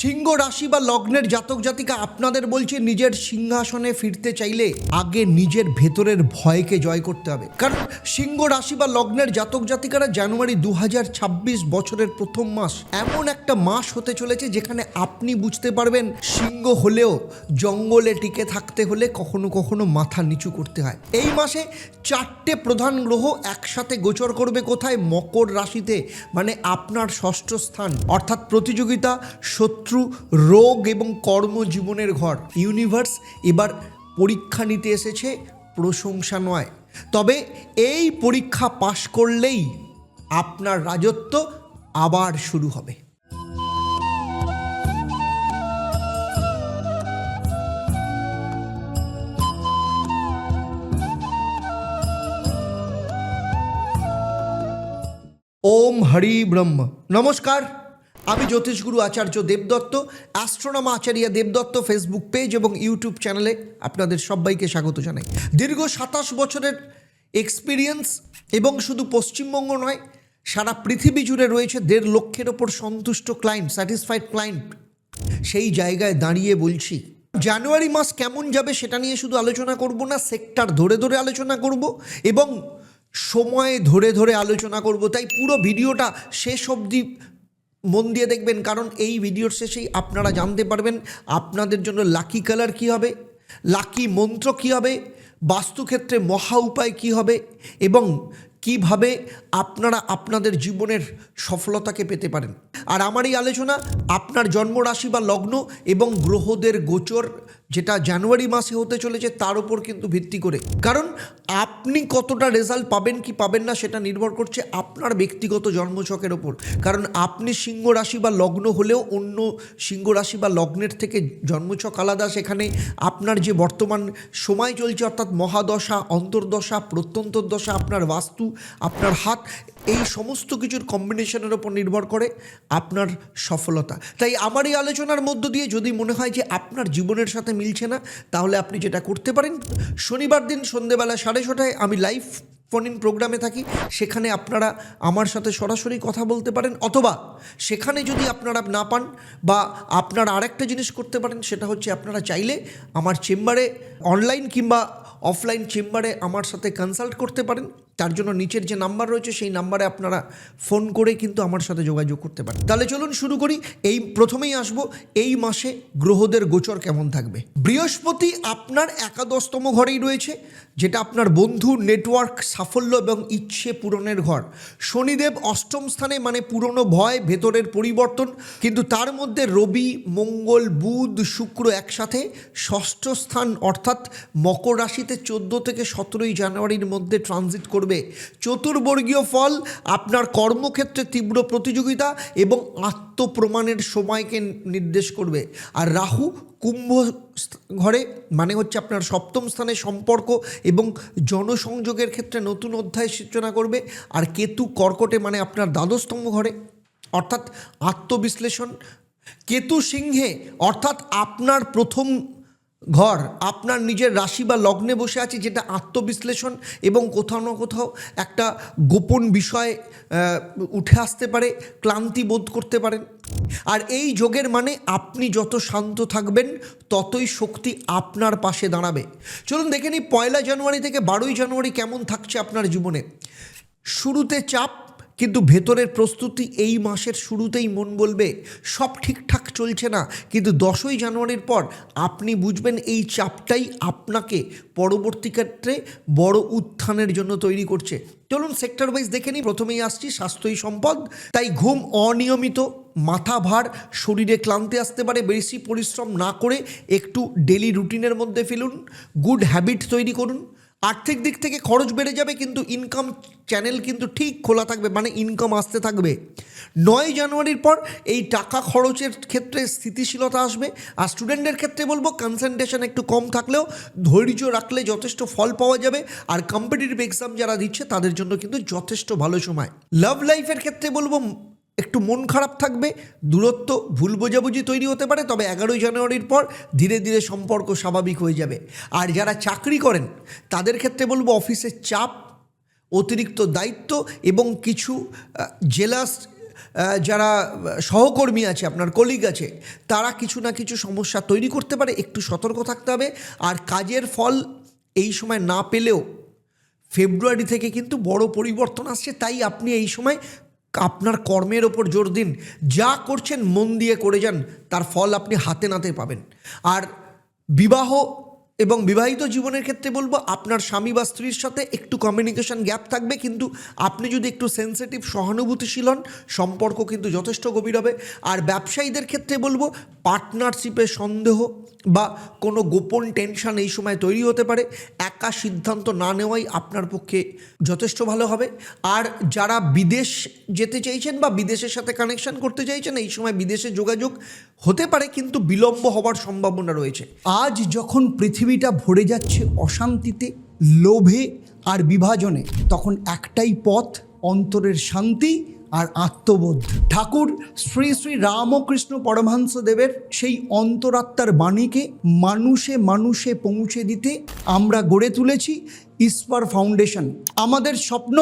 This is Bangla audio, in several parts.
সিংহ রাশি বা লগ্নের জাতক জাতিকা আপনাদের বলছে নিজের সিংহাসনে ফিরতে চাইলে আগে নিজের ভেতরের ভয়কে জয় করতে হবে। কারণ সিংহ রাশি বা লগ্নের জাতক জাতিকারা জানুয়ারি দু হাজার ছাব্বিশ বছরের প্রথম মাস এমন একটা মাস হতে চলেছে যেখানে আপনি বুঝতে পারবেন সিংহ হলেও জঙ্গলে টিকে থাকতে হলে কখনো কখনো মাথা নিচু করতে হয়। এই মাসে চারটে প্রধান গ্রহ একসাথে গোচর করবে কোথায়? মকর রাশিতে মানে আপনার ষষ্ঠ স্থান। অর্থাৎ প্রতিযোগিতা, শত্রু রোগ এবং কর্মজীবনের ঘর। ইউনিভার্স এবার পরীক্ষা নিতে এসেছে, প্রশংসা নয়। তবে এই পরীক্ষা পাশ করলেই আপনার রাজত্ব আবার শুরু হবে। ওম হরি ব্রহ্ম। নমস্কার। আমি Jyotishguru Acharya Debdatta astronomer Acharya Debdatta Facebook page এবং ইউটিউব চ্যানেলে আপনাদের সবাইকে স্বাগত জানাই। দীর্ঘ সাতাশ বছরের এক্সপিরিয়েন্স এবং শুধু পশ্চিমবঙ্গ নয়, সারা পৃথিবী জুড়ে রয়েছে দেড় লক্ষের ওপর সন্তুষ্ট ক্লায়েন্ট স্যাটিসফাইড ক্লায়েন্ট সেই জায়গায় দাঁড়িয়ে বলছি, জানুয়ারি মাস কেমন যাবে সেটা নিয়ে শুধু আলোচনা করব না সেক্টর ধরে ধরে আলোচনা করব এবং সময় ধরে ধরে আলোচনা করব। তাই পুরো ভিডিওটা শেষ অবধি মন দিয়ে দেখবেন, কারণ এই ভিডিওর শেষেই আপনারা জানতে পারবেন আপনাদের জন্য লাকি কালার কি হবে লাকি মন্ত্র কি হবে, বাস্তুক্ষেত্রে মহা উপায় কি হবে এবং কীভাবে আপনারা আপনাদের জীবনের সফলতাকে পেতে পারেন। আর আমার এই আলোচনা আপনার জন্মরাশি বা লগ্ন এবং গ্রহদের গোচর যেটা জানুয়ারি মাসে হতে চলেছে তার উপর কিন্তু ভিত্তি করে। কারণ আপনি কতটা রেজাল্ট পাবেন কি পাবেন না সেটা নির্ভর করছে আপনার ব্যক্তিগত জন্মছকের ওপর কারণ আপনি সিংহ রাশি বা লগ্ন হলেও অন্য সিংহ রাশি বা লগ্নের থেকে জন্মছক আলাদা, সেখানে আপনার যে বর্তমান সময় চলছে, অর্থাৎ মহাদশা, অন্তর্দশা প্রত্যন্তর দশা আপনার বাস্তু, আপনার হাত, এই সমস্ত কিছুর কম্বিনেশনের ওপর নির্ভর করে আপনার সফলতা। তাই আমার এই আলোচনার মধ্য দিয়ে যদি মনে হয় যে আপনার জীবনের সাথে মিলছে না, তাহলে আপনি যেটা করতে পারেন, শনিবার দিন সন্ধেবেলা সাড়ে ছটায় আমি লাইভ ফোন ইন প্রোগ্রামে থাকি, সেখানে আপনারা আমার সাথে সরাসরি কথা বলতে পারেন, অথবা সেখানে যদি আপনারা না পান বা আপনারা আরেকটা জিনিস করতে পারেন, সেটা হচ্ছে আপনারা চাইলে আমার চেম্বারে অনলাইন কিংবা অফলাইন চেম্বারে আমার সাথে কনসাল্ট করতে পারেন। তার জন্য নিচের যে নাম্বার রয়েছে, সেই নাম্বারে আপনারা ফোন করে কিন্তু আমার সাথে যোগাযোগ করতে পারেন। তাহলে চলুন শুরু করি। এই প্রথমেই আসব, এই মাসে গ্রহদের গোচর কেমন থাকবে? বৃহস্পতি আপনার একাদশতম ঘরেই রয়েছে যেটা আপনার বন্ধু নেটওয়ার্ক সাফল্য এবং ইচ্ছে পূরণের ঘর। শনিদেব অষ্টম স্থানে মানে পুরনো ভয়, ভেতরের পরিবর্তন। কিন্তু তার মধ্যে রবি, মঙ্গল, বুধ, শুক্র একসাথে ষষ্ঠ স্থান, অর্থাৎ মকর রাশিতে চোদ্দ থেকে সতেরোই জানুয়ারির মধ্যে ট্রানজিট করবে। চতুর্বর্গীয় ফল, আপনার কর্মক্ষেত্রে তীব্র প্রতিযোগিতা এবং আত্মপ্রমাণের সময়কে নির্দেশ করবে। আর রাহু কুম্ভ ঘরে মানে হচ্ছে আপনার সপ্তম স্থানে সম্পর্ক এবং জনসংযোগের ক্ষেত্রে নতুন অধ্যায় সূচনা করবে। আর কেতু কর্কটে মানে আপনার দ্বাদশতম ঘরে, অর্থাৎ আত্মবিশ্লেষণ। কেতু সিংহে, অর্থাৎ আপনার প্রথম ঘর, আপনার নিজের রাশি বা লগ্নে বসে আছে যেটা আত্মবিশ্লেষণ এবং কোথাও না কোথাও একটা গোপন বিষয় উঠে আসতে পারে, ক্লান্তি বোধ করতে পারেন। আর এই যোগের মানে আপনি যত শান্ত থাকবেন, ততই শক্তি আপনার পাশে দাঁড়াবে। চলুন দেখে নিই পয়লা জানুয়ারি থেকে বারোই জানুয়ারি কেমন থাকছে আপনার জীবনে। শুরুতে চাপ কিন্তু ভেতরের প্রস্তুতি এই মাসের শুরুতেই মন বলবে, সব ঠিকঠাক চলছে না। কিন্তু দশই জানুয়ারির পর আপনি বুঝবেন এই চাপটাই আপনাকে পরবর্তী ক্ষেত্রে বড় উত্থানের জন্য তৈরি করছে। চলুন সেক্টর ওয়াইজ দেখে নিই, প্রথমেই আসছি স্বাস্থ্যই সম্পদ। তাই ঘুম অনিয়মিত, মাথা ভার, শরীরে ক্লান্তি আসতে পারে, বেশি পরিশ্রম না করে একটু ডেলি রুটিনের মধ্যে ফেলুন গুড হ্যাবিট তৈরি করুন। আর্থিক দিক থেকে খরচ বেড়ে যাবে, কিন্তু ইনকাম চ্যানেল কিন্তু ঠিক খোলা থাকবে মানে ইনকাম আসতে থাকবে। নয় জানুয়ারির পর এই টাকা খরচের ক্ষেত্রে স্থিতিশীলতা আসবে। আর স্টুডেন্টের ক্ষেত্রে বলব কনসেন্ট্রেশন একটু কম থাকলেও ধৈর্য রাখলে যথেষ্ট ফল পাওয়া যাবে। আর কম্পিটিটিভ এক্সাম যারা দিচ্ছে, তাদের জন্য কিন্তু যথেষ্ট ভালো সময়। লাভ লাইফের ক্ষেত্রে বলব একটু মন খারাপ থাকবে, দূরত্ব, ভুল বোঝাবুঝি তৈরি হতে পারে, তবে এগারোই জানুয়ারির পর ধীরে ধীরে সম্পর্ক স্বাভাবিক হয়ে যাবে। আর যারা চাকরি করেন, তাদের ক্ষেত্রে বলব অফিসের চাপ, অতিরিক্ত দায়িত্ব এবং কিছু জেলাস যারা সহকর্মী আছে, আপনার কলিগ আছে, তারা কিছু না কিছু সমস্যা তৈরি করতে পারে, একটু সতর্ক থাকতে হবে। আর কাজের ফল এই সময় না পেলেও, ফেব্রুয়ারি থেকে কিন্তু বড় পরিবর্তন আসছে, তাই আপনি এই সময় আপনার কর্মের ওপর জোর দিন। যা করছেন মন দিয়ে করে যান, তার ফল আপনি হাতে নাতে পাবেন। আর বিবাহ এবং বিবাহিত জীবনের ক্ষেত্রে বলব, আপনার স্বামী বা স্ত্রীর সাথে একটু কমিউনিকেশন গ্যাপ থাকবে, কিন্তু আপনি যদি একটু সেন্সিটিভ সহানুভূতিশীল হন, সম্পর্ক কিন্তু যথেষ্ট গভীর হবে। আর ব্যবসায়ীদের ক্ষেত্রে বলব পার্টনারশিপে সন্দেহ বা কোনো গোপন টেনশন এই সময় তৈরি হতে পারে। একা সিদ্ধান্ত না নেওয়াই আপনার পক্ষে যথেষ্ট ভালো হবে। আর যারা বিদেশ যেতে চাইছেন বা বিদেশের সাথে কানেকশন করতে চাইছেন, এই সময় বিদেশে যোগাযোগ হতে পারে, কিন্তু বিলম্ব হবার সম্ভাবনা রয়েছে। আজ যখন পৃথিবীটা ভরে যাচ্ছে অশান্তিতে, লোভে আর বিভাজনে। তখন একটাই পথ, অন্তরের শান্তি আর আত্মবোধ। ঠাকুর শ্রী শ্রী রামকৃষ্ণ পরমহংস দেবের সেই অন্তরাত্মার বাণীকে মানুষে মানুষে পৌঁছে দিতে আমরা গড়ে তুলেছি ইস্পার ফাউন্ডেশন। আমাদের স্বপ্ন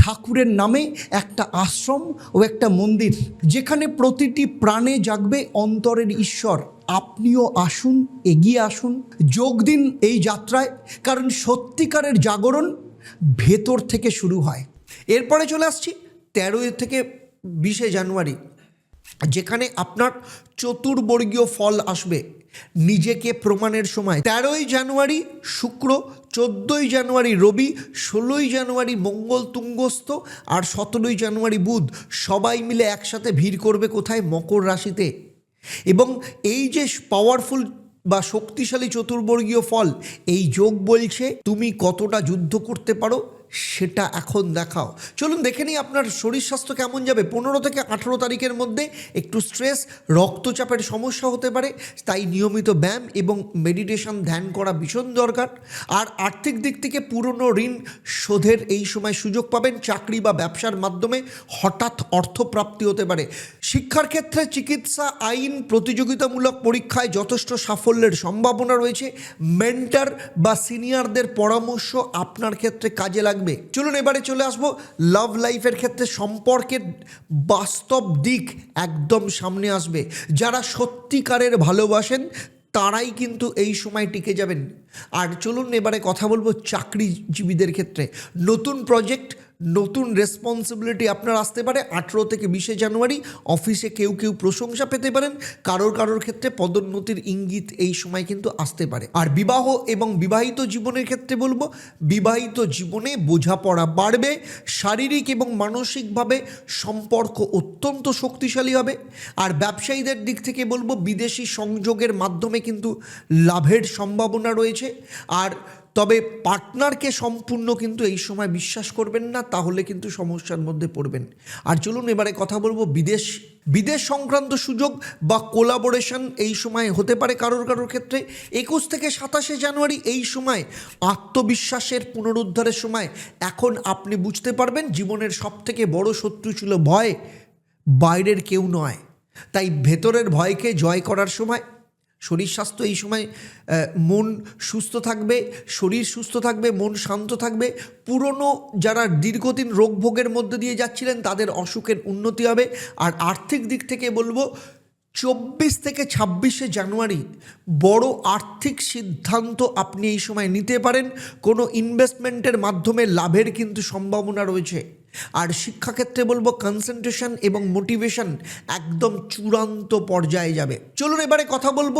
ঠাকুরের নামে একটা আশ্রম ও একটা মন্দির, যেখানে প্রতিটি প্রাণে জাগবে অন্তরের ঈশ্বর। আপনিও আসুন, এগিয়ে আসুন, যোগ দিন এই যাত্রায়, কারণ সত্যিকারের জাগরণ ভেতর থেকে শুরু হয়। এরপরে চলে আসছি তেরোই থেকে বিশে জানুয়ারি, যেখানে আপনার চতুর্বর্গীয় ফল আসবে নিজেকে প্রমাণের সময়। তেরোই জানুয়ারি শুক্র, চোদ্দোই জানুয়ারি রবি, ষোলোই জানুয়ারি মঙ্গল তুঙ্গস্থ আর সতেরোই জানুয়ারি বুধ। সবাই মিলে একসাথে ভিড় করবে কোথায়? মকর রাশিতে। এবং এই যে পাওয়ারফুল বা শক্তিশালী চতুর্বর্গীয় ফল, এই যোগ বলছে তুমি কতটা যুদ্ধ করতে পারো? সেটা এখন দেখাও। চলুন দেখে নিই আপনার শরীর স্বাস্থ্য কেমন যাবে। পনেরো থেকে আঠেরো তারিখের মধ্যে একটু স্ট্রেস রক্তচাপের সমস্যা হতে পারে, তাই নিয়মিত ব্যায়াম এবং মেডিটেশন ধ্যান করা ভীষণ দরকার। আর আর্থিক দিক থেকে পুরনো ঋণ শোধের এই সময় সুযোগ পাবেন চাকরি বা ব্যবসার মাধ্যমে, হঠাৎ অর্থপ্রাপ্তি হতে পারে। শিক্ষার ক্ষেত্রে চিকিৎসা আইন প্রতিযোগিতামূলক পরীক্ষায় যথেষ্ট সাফল্যের সম্ভাবনা রয়েছে। মেন্টার বা সিনিয়রদের পরামর্শ আপনার ক্ষেত্রে কাজে লাগবে। চলুন এবারে চলে আসব লাভ লাইফের ক্ষেত্রে সম্পর্কের বাস্তব দিক একদম সামনে আসবে। যারা সত্যিকারের ভালোবাসেন, তারাই কিন্তু এই সময় টিকে যাবেন। আর চলুন এবারে কথা বলব চাকরিজীবীদের ক্ষেত্রে। নতুন প্রজেক্ট নতুন রেসপন্সিবিলিটি আপনার আসতে পারে। আঠেরো থেকে বিশে জানুয়ারি অফিসে কেউ কেউ প্রশংসা পেতে পারেন। কারোর কারোর ক্ষেত্রে পদোন্নতির ইঙ্গিত এই সময় কিন্তু আসতে পারে। আর বিবাহ এবং বিবাহিত জীবনের ক্ষেত্রে বলব, বিবাহিত জীবনে বোঝাপড়া বাড়বে, শারীরিক এবং মানসিকভাবে সম্পর্ক অত্যন্ত শক্তিশালী হবে। আর ব্যবসায়ীদের দিক থেকে বলব, বিদেশি সংযোগের মাধ্যমে কিন্তু লাভের সম্ভাবনা রয়েছে। আর তবে পার্টনারকে সম্পূর্ণ কিন্তু এই সময় বিশ্বাস করবেন না, তাহলে কিন্তু সমস্যার মধ্যে পড়বেন। আর চলুন এবারে কথা বলব বিদেশ বিদেশ সংক্রান্ত সুযোগ বা কোলাবোরেশন এই সময় হতে পারে কারোর কারোর ক্ষেত্রে। একুশ থেকে সাতাশে জানুয়ারি এই সময় আত্মবিশ্বাসের পুনরুদ্ধারের সময়। এখন আপনি বুঝতে পারবেন জীবনের সবথেকে বড় শত্রু ছিল ভয়, বাইরের কেউ নয়। তাই ভেতরের ভয়কে জয় করার সময় শরীর স্বাস্থ্য এই সময় মন সুস্থ থাকবে, শরীর সুস্থ থাকবে, মন শান্ত থাকবে। পুরনো যারা দীর্ঘদিন রোগ ভোগের মধ্যে দিয়ে যাচ্ছিলেন, তাদের অসুখের উন্নতি হবে। আর আর্থিক দিক থেকে বলব, চব্বিশ থেকে ছাব্বিশে জানুয়ারি, বড় আর্থিক সিদ্ধান্ত আপনি এই সময় নিতে পারেন। কোনো ইনভেস্টমেন্টের মাধ্যমে লাভের কিন্তু সম্ভাবনা রয়েছে। আর শিক্ষাক্ষেত্রে বলব কনসেন্ট্রেশন এবং মোটিভেশন একদম চূড়ান্ত পর্যায়ে যাবে। চলুন এবারে কথা বলব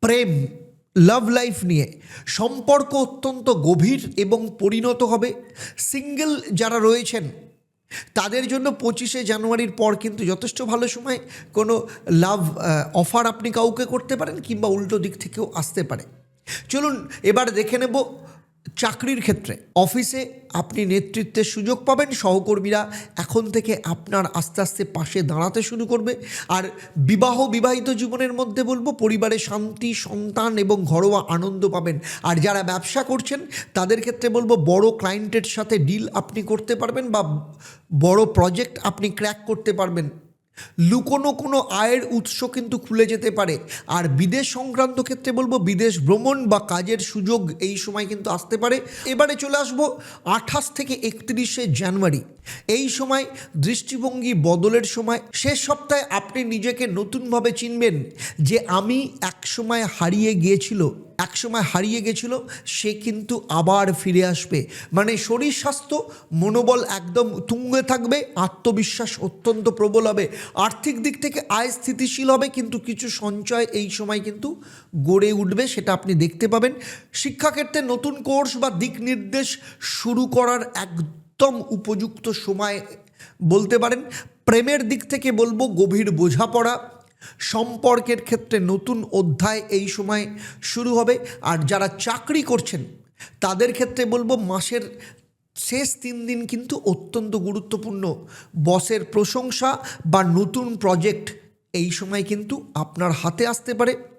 প্রেম লাভ লাইফ নিয়ে। সম্পর্ক অত্যন্ত গভীর এবং পরিণত হবে। সিঙ্গেল যারা রয়েছেন, তাদের জন্য পঁচিশে জানুয়ারির পর কিন্তু যথেষ্ট ভালো সময়। কোনো লাভ অফার আপনি কাউকে করতে পারেন কিংবা উল্টো দিক থেকেও আসতে পারে। চলুন এবার দেখে নেব চাকরির ক্ষেত্রে অফিসে আপনি নেতৃত্বের সুযোগ পাবেন, সহকর্মীরা এখন থেকে আপনার আস্তে আস্তে পাশে দাঁড়াতে শুরু করবে। আর বিবাহ বিবাহিত জীবনের মধ্যে বলব, পরিবারে শান্তি, সন্তান এবং ঘরোয়া আনন্দ পাবেন। আর যারা ব্যবসা করছেন, তাদের ক্ষেত্রে বলব, বড় ক্লায়েন্টের সাথে ডিল আপনি করতে পারবেন বা বড় প্রজেক্ট আপনি ক্র্যাক করতে পারবেন। লুকোনো কোনো আয়ের উৎস কিন্তু খুলে যেতে পারে। আর বিদেশ সংক্রান্ত ক্ষেত্রে বলব, বিদেশ ভ্রমণ বা কাজের সুযোগ এই সময় কিন্তু আসতে পারে। এবারে চলে আসব আঠাশ থেকে একত্রিশে জানুয়ারি। এই সময় দৃষ্টিভঙ্গি বদলের সময়। শেষ সপ্তাহে আপনি নিজেকে নতুনভাবে চিনবেন যে আমি একসময় হারিয়ে গিয়েছিল। একসময় হারিয়ে গেছিল, সে কিন্তু আবার ফিরে আসবে। মানে শরীর স্বাস্থ্য মনোবল একদম তুঙ্গে থাকবে, আত্মবিশ্বাস অত্যন্ত প্রবল হবে। আর্থিক দিক থেকে আয় স্থিতিশীল হবে, কিন্তু কিছু সঞ্চয় এই সময় কিন্তু গড়ে উঠবে, সেটা আপনি দেখতে পাবেন। শিক্ষাক্ষেত্রে নতুন কোর্স বা দিক নির্দেশ শুরু করার একদম উপযুক্ত সময় বলতে পারেন। প্রেমের দিক থেকে বলব গভীর বোঝাপড়া সম্পর্কের ক্ষেত্রে নতুন অধ্যায় এই সময় শুরু হবে। আর যারা চাকরি করছেন, তাদের ক্ষেত্রে বলব মাসের শেষ তিন দিন কিন্তু অত্যন্ত গুরুত্বপূর্ণ। বসের প্রশংসা বা নতুন প্রজেক্ট এই সময় কিন্তু আপনার হাতে আসতে পারে।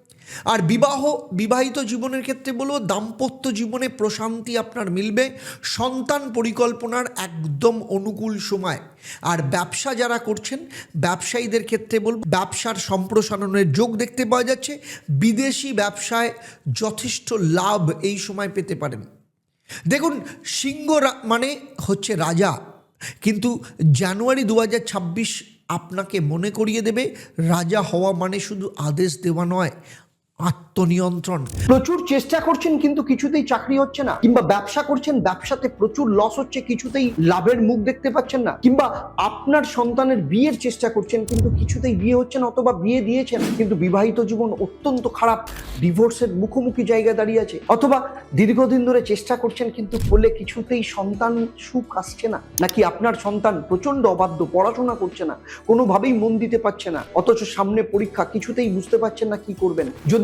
আর বিবাহ, বিবাহিত জীবনের ক্ষেত্রে বলব, দাম্পত্য জীবনে প্রশান্তি আপনার মিলবে। সন্তান পরিকল্পনার একদম অনুকূল সময়। আর ব্যবসা যারা করছেন, ব্যবসায়ীদের ক্ষেত্রে বলব, ব্যবসার সম্প্রসারণের যোগ দেখতে পাওয়া যাচ্ছে। বিদেশি ব্যবসায় যথেষ্ট লাভ এই সময় পেতে পারেন। দেখুন, সিংহ মানে হচ্ছে রাজা। কিন্তু জানুয়ারি দু হাজার ছাব্বিশ আপনাকে মনে করিয়ে দেবে, রাজা হওয়া মানে শুধু আদেশ দেওয়া নয়। আত্মনিয়ন্ত্রণ। প্রচুর চেষ্টা করছেন কিন্তু কিছুতেই চাকরি হচ্ছে না। কিংবা ব্যবসা করছেন, ব্যবসাতে প্রচুর লস হচ্ছে, কিছুতেই লাভের মুখ দেখতে পাচ্ছেন না। কিংবা আপনার সন্তানের বিয়ের চেষ্টা করছেন কিন্তু কিছুতেই বিয়ে হচ্ছে না অথবা বিয়ে দিয়েছেন কিন্তু বিবাহিত জীবন অত্যন্ত খারাপ ডিভোর্সের মুখোমুখি জায়গায় দাঁড়িয়ে আছে। অথবা দীর্ঘদিন ধরে চেষ্টা করছেন কিন্তু ফলে কিছুতেই সন্তান সুখ আসছে না। নাকি আপনার সন্তান প্রচণ্ড অবাধ্য, পড়াশোনা করছে না, কোনোভাবেই মন দিতে পারছে না, অথচ সামনে পরীক্ষা, কিছুতেই বুঝতে পারছেন না কি করবেন। যদি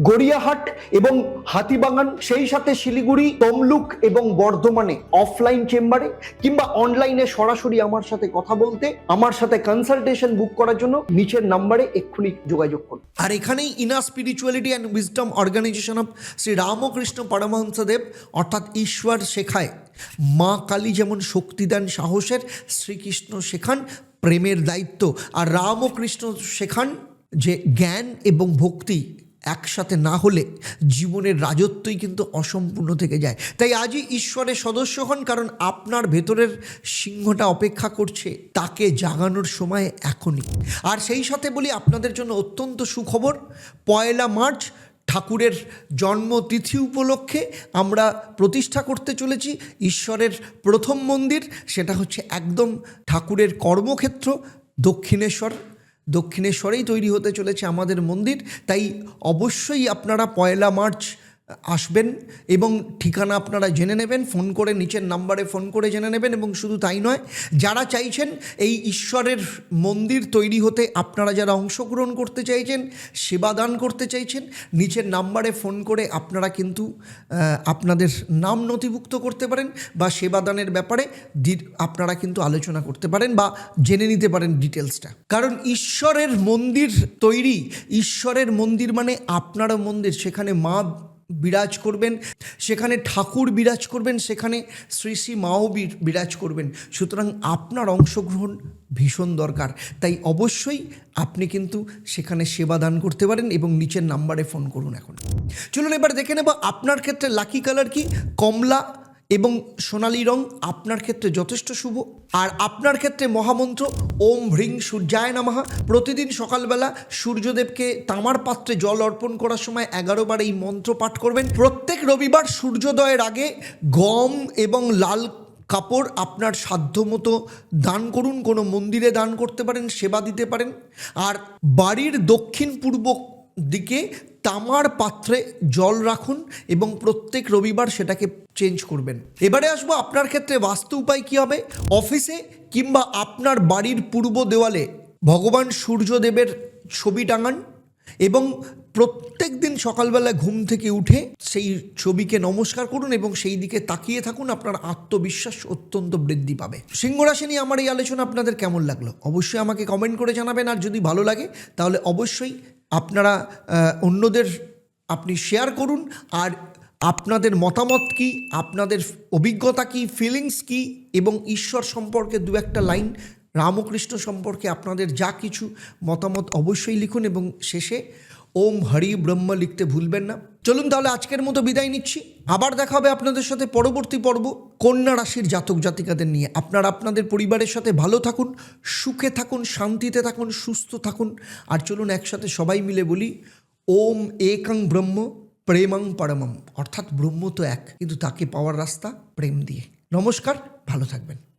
গড়িয়াহাট এবং হাতিবাগান, সেই সাথে শিলিগুড়ি, তমলুক এবং বর্ধমানে অফলাইন চেম্বারে কিংবা অনলাইনে সরাসরি আমার সাথে কথা বলতে, আমার সাথে কনসালটেশন বুক করার জন্য নিচের নাম্বারে এক্ষুনি যোগাযোগ করুন। আর এখানেই ইনা spirituality and wisdom organisation of Shri Ramakrishna Paramahansadev, অর্থাৎ ঈশ্বর শেখায়। মা কালী যেমন শক্তি দেন সাহসের, শ্রীকৃষ্ণ শেখান প্রেমের দায়িত্ব। আর রামকৃষ্ণ শেখান যে জ্ঞান এবং ভক্তি একসাথে না হলে জীবনের রাজত্বই কিন্তু অসম্পূর্ণ থেকে যায়। তাই আজই ঈশ্বরের সদস্য হন, কারণ আপনার ভেতরের সিংহটা অপেক্ষা করছে, তাকে জাগানোর সময় এখনই। আর সেই সাথে বলি, আপনাদের জন্য অত্যন্ত সুখবর, পয়লা মার্চ, ঠাকুরের জন্মতিথি উপলক্ষে আমরা প্রতিষ্ঠা করতে চলেছি ঈশ্বরের প্রথম মন্দির, সেটা হচ্ছে একদম ঠাকুরের কর্মক্ষেত্র, দক্ষিণেশ্বর। দক্ষিণেশ্বরেই তৈরি হতে চলেছে আমাদের মন্দির। তাই অবশ্যই আপনারা পয়লা মার্চ আসবেন এবং ঠিকানা আপনারা জেনে নেবেন, ফোন করে নিচের নাম্বারে ফোন করে জেনে নেবেন এবং শুধু তাই নয়, যারা চাইছেন এই ঈশ্বরের মন্দির তৈরি হতে আপনারা যারা অংশগ্রহণ করতে চাইছেন সেবা দান করতে চাইছেন, নিচের নাম্বারে ফোন করে আপনারা কিন্তু আপনাদের নাম নথিভুক্ত করতে পারেন বা সেবা দানের ব্যাপারে আপনারা কিন্তু আলোচনা করতে পারেন বা জেনে নিতে পারেন ডিটেলসটা। কারণ ঈশ্বরের মন্দির তৈরি, ঈশ্বরের মন্দির মানে আপনারও মন্দির, সেখানে মা বিরাজ করবেন, সেখানে ঠাকুর বিরাজ করবেন, সেখানে শ্রী শ্রী মাও বিরাজ করবেন। সুতরাং আপনার অংশগ্রহণ ভীষণ দরকার। তাই অবশ্যই আপনি কিন্তু সেখানে সেবা দান করতে পারেন এবং নিচের নাম্বারে ফোন করুন এখন। চলুন এবার দেখে নেব আপনার ক্ষেত্রে লাকি কালার কি? কমলা এবং সোনালি রং আপনার ক্ষেত্রে যথেষ্ট শুভ, আর আপনার ক্ষেত্রে মহামন্ত্র, ওম হ্রিং সূর্যায় নামাহা প্রতিদিন সকালবেলা সূর্যদেবকে তামার পাত্রে জল অর্পণ করার সময় এগারো বার এই মন্ত্র পাঠ করবেন। প্রত্যেক রবিবার সূর্যোদয়ের আগে গম এবং লাল কাপড় আপনার সাধ্যমতো দান করুন, কোনো মন্দিরে দান করতে পারেন, সেবা দিতে পারেন। আর বাড়ির দক্ষিণ পূর্ব দিকে তামার পাত্রে জল রাখুন এবং প্রত্যেক রবিবার সেটাকে চেঞ্জ করবেন। এবারে আসব আপনার ক্ষেত্রে বাস্তু উপায় কী হবে? অফিসে কিংবা আপনার বাড়ির পূর্ব দেওয়ালে ভগবান সূর্যদেবের ছবি টাঙান এবং প্রত্যেক দিন সকালবেলা ঘুম থেকে উঠে সেই ছবিকে নমস্কার করুন এবং সেই দিকে তাকিয়ে থাকুন, আপনার আত্মবিশ্বাস অত্যন্ত বৃদ্ধি পাবে। সিংহ রাশি নিয়ে আমার এই আলোচনা আপনাদের কেমন লাগল? অবশ্যই আমাকে কমেন্ট করে জানাবেন, আর যদি ভালো লাগে, তাহলে অবশ্যই আপনারা অন্যদের আপনি শেয়ার করুন, আর আপনাদের মতামত কি, আপনাদের অভিজ্ঞতা কি ফিলিংস কি, এবং ঈশ্বর সম্পর্কে দু একটা লাইন, রামকৃষ্ণ সম্পর্কে আপনাদের যা কিছু মতামত অবশ্যই লিখুন এবং শেষে ওম হরি ব্রহ্ম লিখতে ভুলবেন না। চলুন তাহলে আজকের মতো বিদায় নিচ্ছি। আবার দেখা হবে আপনাদের সাথে পরবর্তী পর্ব কন্যা রাশির জাতক জাতিকাদের নিয়ে। আপনারা আপনাদের পরিবারের সাথে ভালো থাকুন, সুখে থাকুন, শান্তিতে থাকুন, সুস্থ থাকুন। আর চলুন একসাথে সবাই মিলে বলি, ওম একাং ব্রহ্ম, প্রেমাং পরমম। অর্থাৎ ব্রহ্ম তো এক, কিন্তু তাকে পাওয়ার রাস্তা প্রেম দিয়ে। নমস্কার, ভালো থাকবেন।